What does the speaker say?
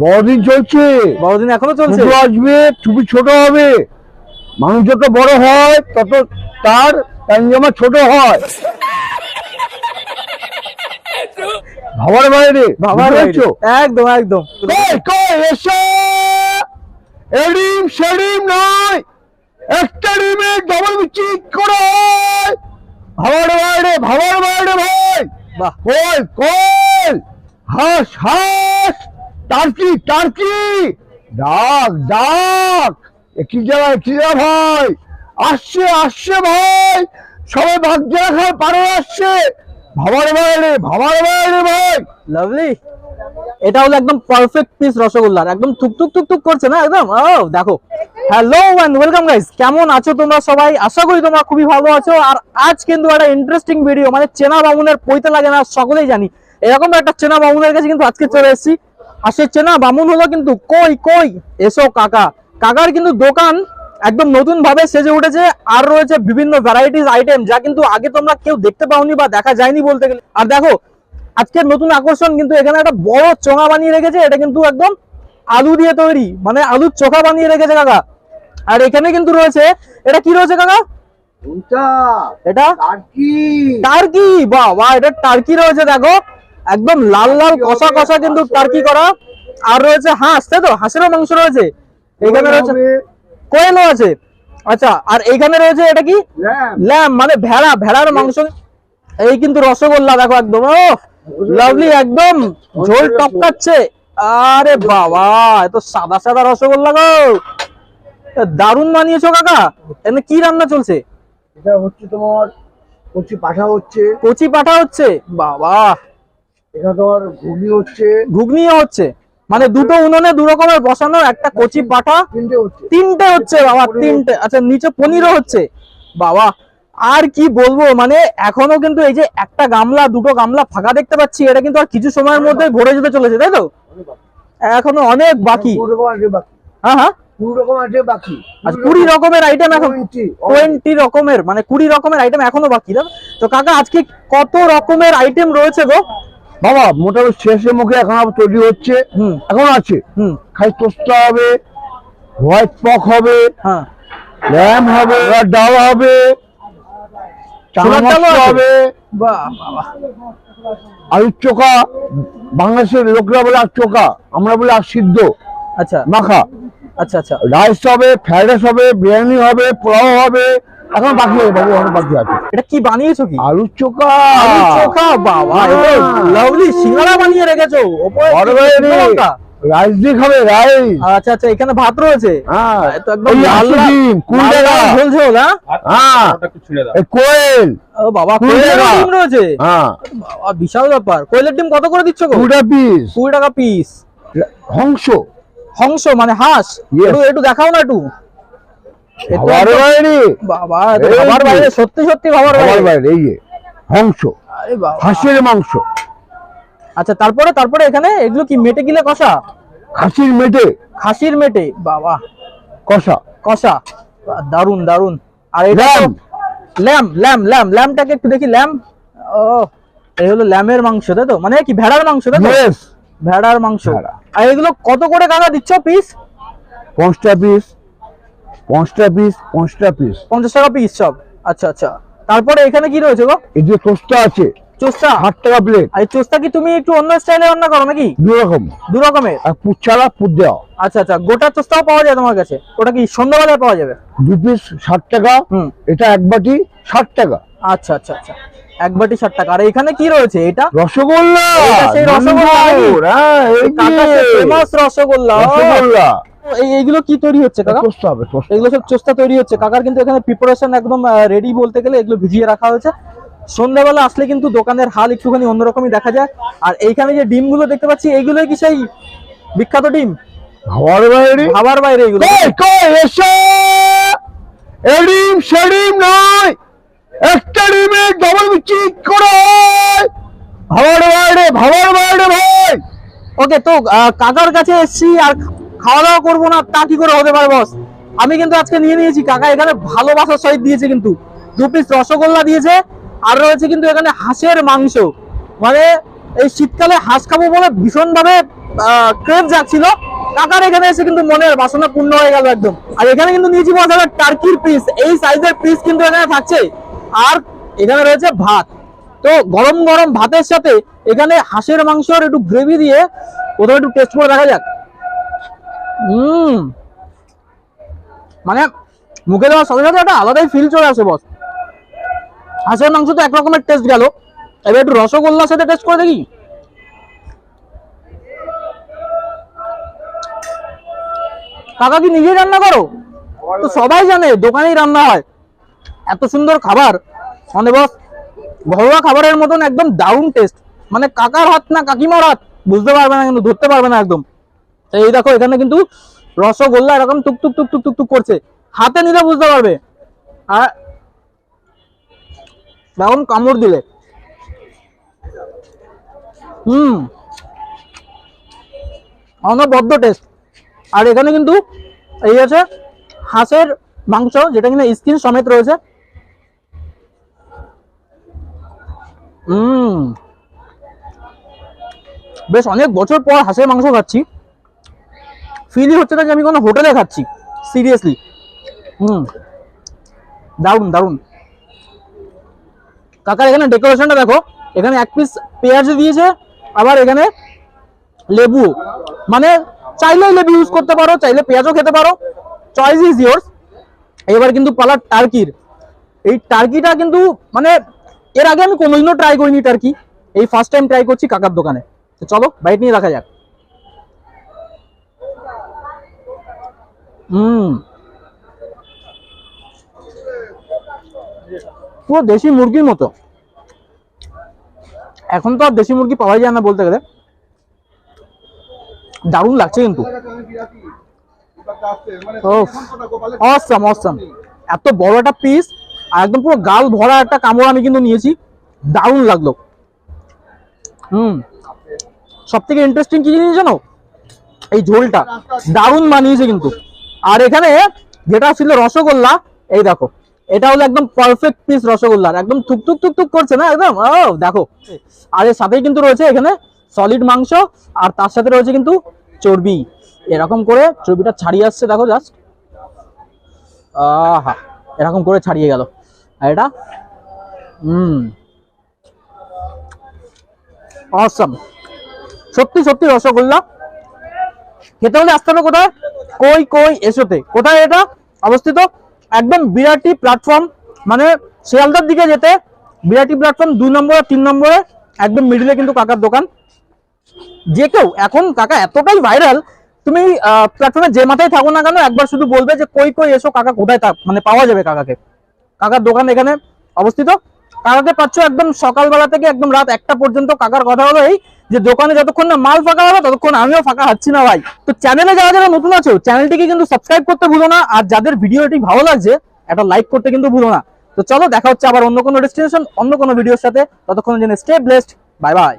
বড়দিন চলছে। বড়দিন এখনও চলছে? আসবে চুপি ছোট হবে। মানুষ যত বড় হয় তত তার পাঞ্জামা ছোট হয়। ভাবার বাইরে ভাবার? একদম একদম। এডিম সেডিম নয়। একটা ডিমে ডবল চিক করে। ভাবার বাইরে ভাবার বাইরে ভাই। কল কই? হাস হাস। Turkey turkey! Duck duck! একই জায়গা একই জায়গা ভাই? আসছে আসছে ভাই! সবাই ভাগ্য রাখার পারে আসছে! ভাবার বাইরে ভাবার বাইরে ভাই! লাভলি এটা হলো একদম পারফেক্ট পিস রসগোল্লার। একদম থুক থুক থুক থুক করছে না একদম? ও, দেখো। হ্যালো এন্ড ওয়েলকাম গাইস কেমন আছো তোমরা সবাই? আশা করি তোমরা খুবই ভালো আছো। আর আজ কিন্তু একটা ইন্টারেস্টিং ভিডিও মানে চেনা বামুনের পইতে লাগে না, সকলেই জানি। এরকম একটা চেনা বামুনের কাছে কিন্তু আজকে চলে এসেছি। আর সে চেনা বামুন হলো কিন্তু কই কই? এসো কাকা। কাকার কিন্তু দোকান একদম নতুন ভাবে সেজে উঠেছে আর রয়েছে বিভিন্ন ভ্যারাইটিস আইটেম যা কিন্তু আগে তোমরা কেউ দেখতে পাওনি বা দেখা যায়নি বলতে গেলে। আর দেখো আজকের নতুন আকর্ষণ কিন্তু এখানে একটা বড় চোঙা বানিয়ে রেখেছে এটা কিন্তু একদম আলু দিয়ে তৈরি মানে আলুর চোখা বানিয়ে রেখেছে কাকা। আর এখানে কিন্তু রয়েছে এটা কি রয়েছে কাকা? এটা? টার্কি। টার্কি বাহ বাহ এটা টার্কি রয়েছে দেখো। একদম লাল লাল কষা কষা কিন্তু টার্কি করা। আর রয়েছে হাঁস তাই তো? হাঁসেরও মাংস রয়েছে। এখানে রয়েছে কোয়েলও আছে। আচ্ছা আর এইখানে রয়েছে এটা কি? ল্যাম। মানে ভেড়া। ভেড়ার মাংস এই কিন্তু রসগোল্লা দেখো একদম। ও লাভলি একদম। ঝোল টপকাচ্ছে। আরে বাবা এত সাদা সাদা রসগোল্লা গো। দারুণ বানিয়েছো কাকা। এখানে কি রান্না চলছে? এটা হচ্ছে তোমার কচি পাঠা হচ্ছে। কচি পাঠা হচ্ছে। বাবা। এটা তোমার ঘুগনি হচ্ছে। ঘুগনিও হচ্ছে। মানে দুটো উনুনে দু রকমের বসানো একটা কচি পাঠা তিনটে হচ্ছে। তিনটে হচ্ছে বাবা তিনটে। আচ্ছা নিচে পনিরও হচ্ছে। বাবা আর কি বলব? মানে এখনও কিন্তু এই যে একটা গামলা দুটো গামলা ফাঁকা দেখতে পাচ্ছি এটা কিন্তু আর কিছু সময়ের মধ্যে ভরে যেতে চলেছে তাই তো? এখনও অনেক বাকি। হ্যাঁ হ্যাঁ। কুড়ি আচ্ছা কুড়ি রকমের আইটেম এখন। 20 টোয়েন্টি রকমের মানে কুড়ি রকমের আইটেম এখনও বাকি তো কাকা আজকে কত রকমের আইটেম রয়েছে গো? বাবা মোটামুটি শেষে মুখে এখন আবার তৈরি হচ্ছে। এখন আছে। খাই তোস্তা হবে হোয়াইট পক হবে হ্যাঁ। ল্যাম হবে ডাল হবে আলুর চোখা বাংলাদেশের লোকরা বলে আর চোখা আমরা বলি আর সিদ্ধ। আচ্ছা। মাখা। আচ্ছা আচ্ছা। রাইস হবে ফ্রাইড রাইস হবে বিরিয়ানি হবে পোলাও হবে এখন বাকি আছে বাবু এখন বাকি আছে এটা কি বানিয়েছো কি? আলুর চোখা। আলুর চোখা বাবা হ্যাঁ। লাভলি সিঙ্গারা বানিয়ে রেখেছো। ওপরে? রাইস দিয়ে খাবে রাইস। আচ্ছা আচ্ছা এখানে ভাত রয়েছে। হ্যাঁ। তো একদম ওই লাল আশি লাল- ডিম, কুড়ি টাকা। লাল ঝোল ঝোল হ্যাঁ। হ্যাঁ কোয়েল। ও বাবা কোয়েলের ডিম রয়েছে? হ্যাঁ। বাবা বিশাল ব্যাপার। কোয়েলের ডিম কত করে দিচ্ছ গো? কুড়িটা পিস কুড়ি টাকা পিস হংস। হংস মানে হাঁস। একটু একটু দেখাও না একটু। বাইরে। বাবা। বাইরে সত্যি সত্যি বাইরে। বাইরে এই আরে বাবা। মাংস। আচ্ছা তারপরে তারপরে এখানে এগুলো কি মেটে গিলে কষা? খাসির মেটে। খাসির মেটে বাবা। কষা। কষা। দারুণ দারুণ আর এটা ল্যাম। ল্যাম ল্যাম ল্যাম ল্যামটাকে একটু দেখি ল্যাম। ও এই হলো ল্যামের মাংস তাই তো? মানে কি ভেড়ার মাংস তাই তো? ভেড়ার মাংস। আর এগুলো কত করে কাকা দিচ্ছ পিস? পাঁচটা পিস। পাঁচটা পিস পিস পঞ্চাশ টাকা পিস সব। আচ্ছা আচ্ছা। তারপরে এখানে কি রয়েছে গো? এই যে আছে চোস্তা ষাট টাকা প্লেট আর চোস্তা কি তুমি একটু অন্য স্টাইলে রান্না করো নাকি? দু রকম। দু রকমের? আর পুর ছাড়া পুর দেওয়া। আচ্ছা আচ্ছা। গোটা চোস্তাও পাওয়া যায় তোমার কাছে? ওটা কি সন্ধ্যাবেলায় পাওয়া যাবে? দু পিস ষাট টাকা হুম। এটা এক বাটি ষাট টাকা। আচ্ছা আচ্ছা আচ্ছা। এক বাটি ষাট টাকা। আর এখানে কি রয়েছে? এটা? রসগোল্লা সেই রসগোল্লা। এইগুলো কি তৈরি হচ্ছে কাকা? তোস্তা হবে এগুলো সব চোস্তা তৈরি হচ্ছে। কাকার কিন্তু এখানে প্রিপারেশন একদম রেডি বলতে গেলে এগুলো ভিজিয়ে রাখা হয়েছে। সন্ধ্যাবেলা আসলে কিন্তু দোকানের হাল একটুখানি অন্যরকমই দেখা যায়। আর এইখানে যে ডিমগুলো দেখতে পাচ্ছি এইগুলোই কি সেই বিখ্যাত ডিম? খাবার বাইরে। এগুলো। এডিম সেডিম নয়। একটা ডিমে ডবল চিক করে। ভাবার বাইরে ভাবার বাইরে ভাই। ওকে তো কাকার কাছে এসেছি আর খাওয়া দাওয়া করব না, তা কি করে হতে পারে বস আমি কিন্তু আজকে নিয়ে নিয়েছি, কাকা এখানে ভালোবাসার সহিত দিয়েছে কিন্তু। দু পিস রসগোল্লা দিয়েছে, আর রয়েছে কিন্তু এখানে হাঁসের মাংস। মানে এই শীতকালে হাঁস খাব বলে ভীষণ ভাবে ক্রেভ যাচ্ছিল কাকার এখানে এসে কিন্তু মনের বাসনা পূর্ণ হয়ে গেল একদম। আর এখানে কিন্তু নিয়েছি বলা যাবে টার্কির পিস এই সাইজের পিস কিন্তু এখানে থাকছে। আর এখানে রয়েছে ভাত। তো গরম গরম ভাতের সাথে এখানে হাঁসের মাংসর একটু গ্রেভি দিয়ে, কোথাও একটু টেস্ট করে দেখা যাক। মানে মুখে দেওয়ার সাথে সাথে একটা আলাদাই ফিল চলে আসে বস হাঁসের মাংস তো একরকমের টেস্ট গেল। এবার একটু রসগোল্লার সাথে টেস্ট করে দেখি। কাকা কি নিজেই রান্না করো? তো সবাই জানে, দোকানেই রান্না হয়। এত সুন্দর খাবার। মানে বস ঘরোয়া খাবারের মতন একদম দারুণ টেস্ট মানে কাকার হাত না কাকিমার হাত, বুঝতে পারবে না, কিন্তু ধরতে পারবে না একদম। তো এই দেখো, এখানে কিন্তু রসগোল্লা এরকম টুক টুক টুক টুক টুক করছে। হাতে নিলে বুঝতে পারবে। আর এখন কামড় দিলে। হুম। অনবদ্য টেস্ট আর এখানে কিন্তু এই আছে হাঁসের মাংস, যেটা কিনা স্কিন সমেত রয়েছে। হুম। বেশ অনেক বছর পর হাঁসের মাংস খাচ্ছি। ফিলই হচ্ছে না যে আমি কোনো হোটেলে খাচ্ছি সিরিয়াসলি হুম। দারুণ দারুণ। কাকার এখানে ডেকোরেশনটা দেখো, এখানে এক পিস পেঁয়াজ দিয়েছে, আবার এখানে লেবু মানে চাইলে লেবু ইউজ করতে পারো, চাইলে পেঁয়াজও খেতে পারো। চয়েস ইজ ইয়োর্স এবার কিন্তু পালা টার্কির। এই টার্কিটা কিন্তু মানে এর আগে আমি কোনোদিনও ট্রাই করিনি টার্কি। এই ফার্স্ট টাইম ট্রাই করছি কাকার দোকানে। চলো বাইট নিয়ে রাখা যাক। পুরো দেশি মুরগির মতো। এখন তো আর দেশি মুরগি পাওয়াই যায় না বলতে গেলে। দারুণ লাগছে কিন্তু। অসম অসম এত বড় একটা পিস আর একদম পুরো গাল ভরা একটা কামড় আমি কিন্তু নিয়েছি। দারুণ লাগল। হুম। সব থেকে ইন্টারেস্টিং কি জিনিস জানো? এই ঝোলটা। দারুণ বানিয়েছে কিন্তু। আর এখানে যেটা ছিল রসগোল্লা, এই দেখো, এটা হলো একদম পারফেক্ট পিস রসগোল্লার, একদম থুক থুক থুক থুক করছে না একদম? ও, দেখো। আর এর সাথেই কিন্তু রয়েছে এখানে সলিড মাংস, আর তার সাথে রয়েছে কিন্তু চর্বি। এরকম করে চর্বিটা ছাড়িয়ে আসছে, দেখো জাস্ট আহা, এরকম করে ছাড়িয়ে গেল। আর এটা, হুম। অসম সত্যি সত্যি রসগোল্লা। খেতে হলে আসতে হবে কোথায়? কই কই এসোতে? কোথায় এটা? অবস্থিত একদম বিরাটি প্ল্যাটফর্ম মানে শিয়ালদার দিকে যেতে বিরাটি প্ল্যাটফর্ম দুই নম্বরে, তিন নম্বরে, একদম মিডিলে কিন্তু কাকার দোকান। যে কেউ, এখন কাকা এতটাই ভাইরাল তুমি প্ল্যাটফর্মে যে মাথায় থাকো না কেন, একবার শুধু বলবে যে কই কই এসো, কাকা কোথায় থাক মানে পাওয়া যাবে কাকাকে। কাকার দোকান এখানে অবস্থিত। কাকাকে পাচ্ছ একদম সকালবেলা থেকে একদম রাত একটা পর্যন্ত। কাকার কথা হলো এই যে দোকানে যতক্ষণ না মাল ফাঁকা হবে, ততক্ষণ আমিও ফাঁকা হচ্ছি না ভাই। তো চ্যানেলে যারা যারা নতুন আছো চ্যানেলটিকে কিন্তু সাবস্ক্রাইব করতে ভুলো না। আর যাদের ভিডিওটি ভালো লাগছে, একটা লাইক করতে কিন্তু ভুলো না। তো চলো দেখা হচ্ছে আবার অন্য কোনো ডেস্টিনেশন অন্য কোনো ভিডিওর সাথে। ততক্ষণ জন্য স্টে ব্লেসড বাই বাই